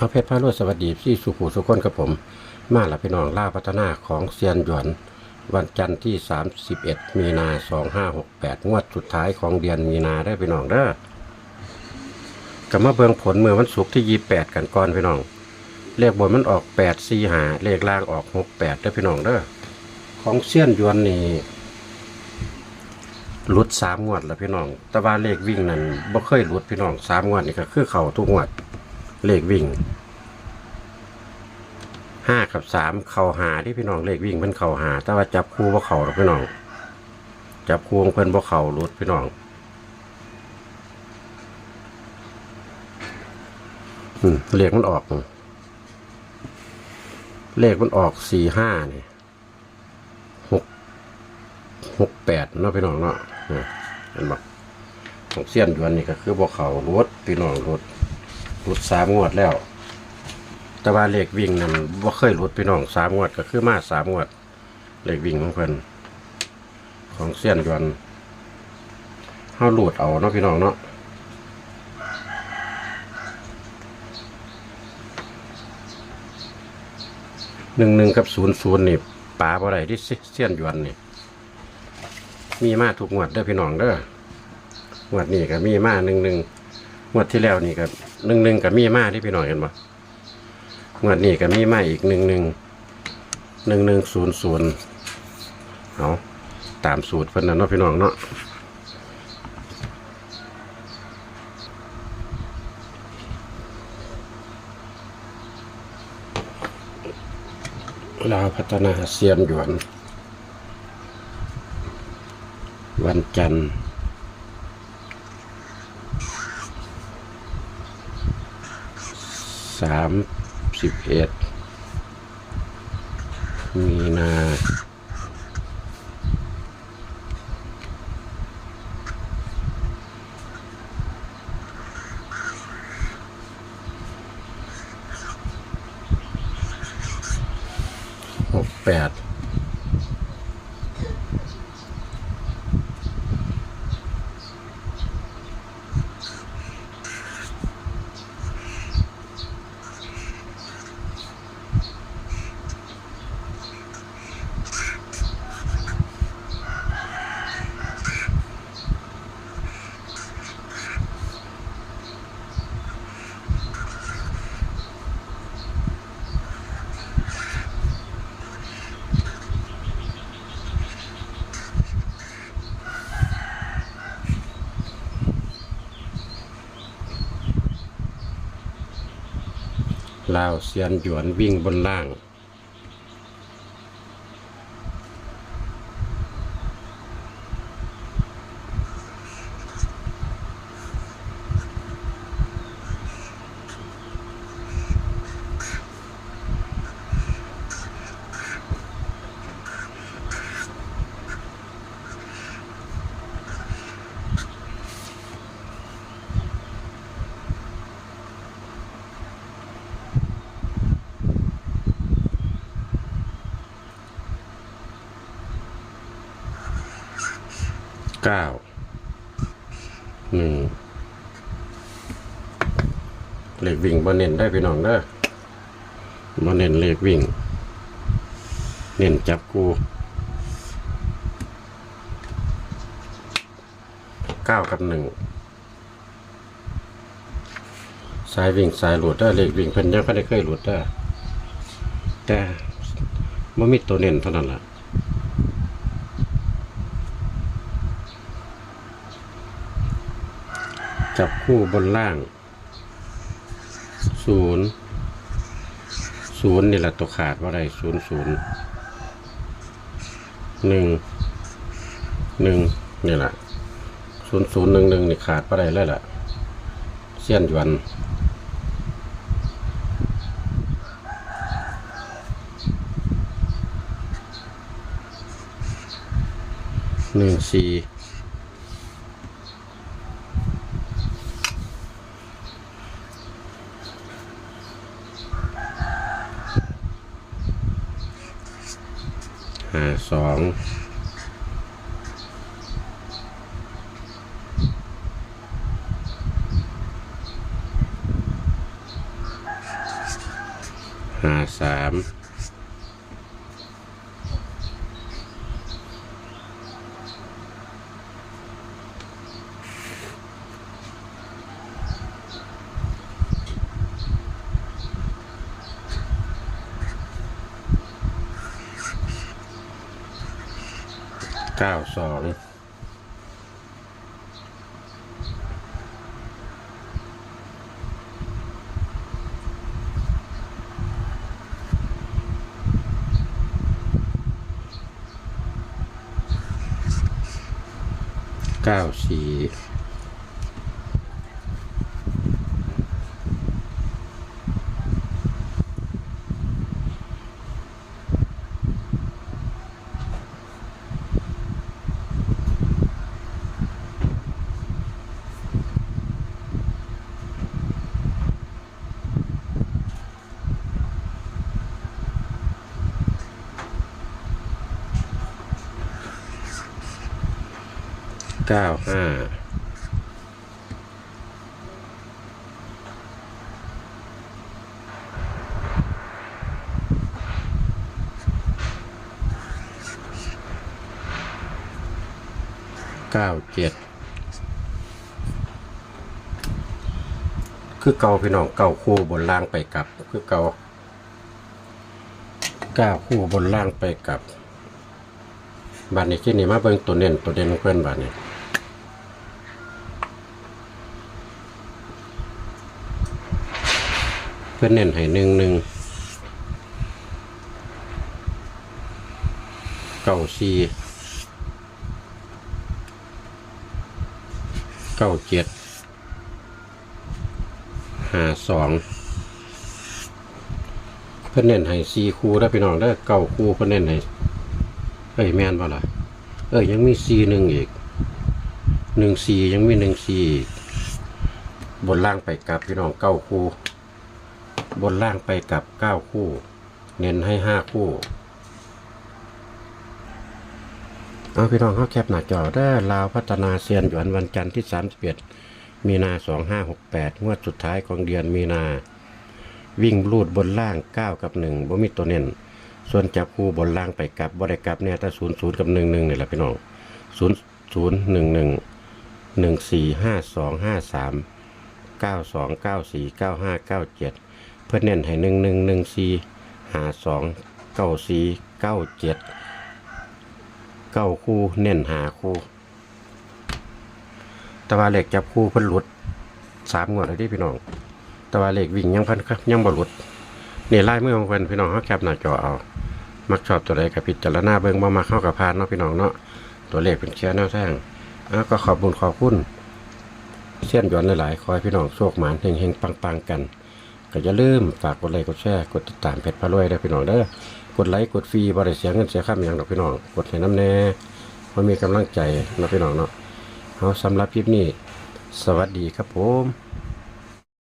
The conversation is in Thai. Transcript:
พระเพชรพระรวยสวัสดีพี่สุขุสุขคนกับผม มาละพี่น้องล่าพัฒนาของเซียนหยวน วันจันทร์ที่ 31 มีนา2568 งวดสุดท้ายของเดือนมีนาได้พี่น้องเด้อกับมาเบิงผลเมื่อวันศุกร์ที่ 28 กันก่อนพี่น้อง เลขบนมันออก 8 4หาเลขล่างออก 68ได้พี่น้องเด้อของเซียนหยวนนี่ลุดสามงวดแล้วพี่น้อง แต่ว่าเลขวิ่งนั้นบ่เคยลุดพี่น้องสามงวดนี่ก็คือเข่าทุกงวด เลขวิ่งห้ากับสามเข่าหาที่พี่น้องเลขวิ่งมันเข่าหา แต่ว่าจับคู่ว่าเข่าหรอกพี่น้อง จับคู่ของเพิ่นบ่เข่ารุดพี่น้องเลขมันออก เลขมันออกสี่ห้านี่หกหกแปดเนาะพี่น้องเนาะเนี่ยเห็นบ่ของเสี้ยนยวนนี่ก็คือบ่เข่ารถพี่น้องรถ หลุดสามงวดแล้ว แต่ว่าเลขวิ่งนั้นว่าเคยหลุดพี่น้องสามงวดก็คือมาสามงวด เลขวิ่งของเพิ่นของเสี้ยนยวนเฮาหลุดเอาเนาะพี่น้องเนาะหนึ่งหนึ่งกับศูนย์ศูนย์นี่ปลาบ่ได้ที่เสี้ยนยวนนี่มีมาทุกงวดเด้อพี่น้องเด้องวดนี้ก็มีมาหนึ่งหนึ่งงวดที่แล้วนี่ก็ หนึ่งหนึ่งกับมีมาที่พี่น้อยกันบ่งวดนี้ก็มีมาอีกหนึ่งหนึ่งหนึ่งหนึ่งศูนย์ศูนย์เอาตามสูตรเพิ่นนะเนาะพี่น้องเนาะลาวพัฒนาเซียนหยวน วันจันทร์ สามสิบเอ็ดมีนาหกแปด ลาวเซียนหยวนวิ่งบนล่าง เก้าหนึ่งเหลขวิ่งบ่เน้นได้พี่น้องเด้อบ่เน้นเหลขวิ่ง เน้นจับกูเก้ากับหนึ่งสายวิ่งสายหลุดได้อเลขวิ่งเพิ่นยังไม่ได้เคยหลุดได้อแต่ไม่มีตัวเน้นเท่านั้นแหละ จับคู่บนล่างศูนย์ศูนย์นี่แหละตัวขาดว่าไรศูนย์ศูนย์หนึ่งหนึ่งนี่แหละศูนย์ศูนย์หนึ่งหนึ่งนี่ขาดว่าไรเลยล่ะเสี้ยนหยวนหนึ่งสี่ ห้าสองห้าสาม เก้าสองเก้าสี่ เก้าห้าเก้าเจ็ดคือเก่าพี่น้องเก่าคู่บนล่างไปกลับ คือเก่าเก้าคู่บนล่างไปกลับบัดนี้ที่นี่มาเบิ่งตัวเน้นตัวเด่นเพื่อนบัดนี้ เพื่อนเน้นให้หนึ่งหนึ่งเก้าสี่เก้าเจ็ดห้าสองเพื่อนเน้นให้สี่คู่แล้พี่น้องได้เก้าคู่เพื่อนเน้นให้เอ้ยแม่นบ่ล่ะเอ้ยยังมีซีหนึ่งอีกหนึ่งซียังมีหนึ่งซีอีกบนล่างไปกลับพี่น้องเก้าคู่ บนล่างไปกับเก้าคู่ เน้นให้ห้าคู่ เอาพี่น้องเขาแคปหน้าจอได้ลาวพัฒนาเซียนหยวนวันจันทร์ที่สามสิบเอ็ดมีนาสองห้าหกแปดงวดสุดท้ายของเดือนมีนา วิ่งรูดบนล่างเก้ากับหนึ่งบ่มีตัวเน้น ส่วนจับคู่บนล่างไปกับบ่ได้กลับเนี่ยถ้าศูนย์ศูนย์กับหนึ่งหนึ่งนี่แหละพี่น้องศูนย์ศูนย์หนึ่งหนึ่งหนึ่งสี่ห้าสองห้าสาม เพื่อเน้นให้หนึ่งหนึ่งหนึ่งสี่หาสองเก้าสี่เก้าเจ็ดเก้าคู่เน้นหาคู่ แต่ว่าเหล็กจับคู่เพิ่นหลุดสามงวดเลยที่พี่น้อง แต่ว่าเหล็กวิ่งยังเพิ่นยังบ่หลุดนี่ไลายมือของเพิ่นพี่น้องเขาแคปหน้าจอเอามักชอบตัวใดกับพิจารณาเบิ่งบ่มาเข้ากับพานเนาะพี่น้องเนาะตัวเลขเป็นเชียร์แนวทางอ้าวก็ขอบคุญขอบคุณเส้นหยวนหลายๆ ขอให้พี่น้องโชคหมานเฮงๆปังๆกัน ก็อย่าลืมฝากกดไลค์กดแชร์กดติดตามเพจพารวยเด้อพี่น้องเด้อกดไลค์กดฟรีบริเสียเงินเสียค่าอย่างดอกพี่น้องกดให้น้ำแน่เพราะมีกำลังใจนะพี่น้องเนาะเอาสำหรับคลิปนี้ สวัสดีครับผม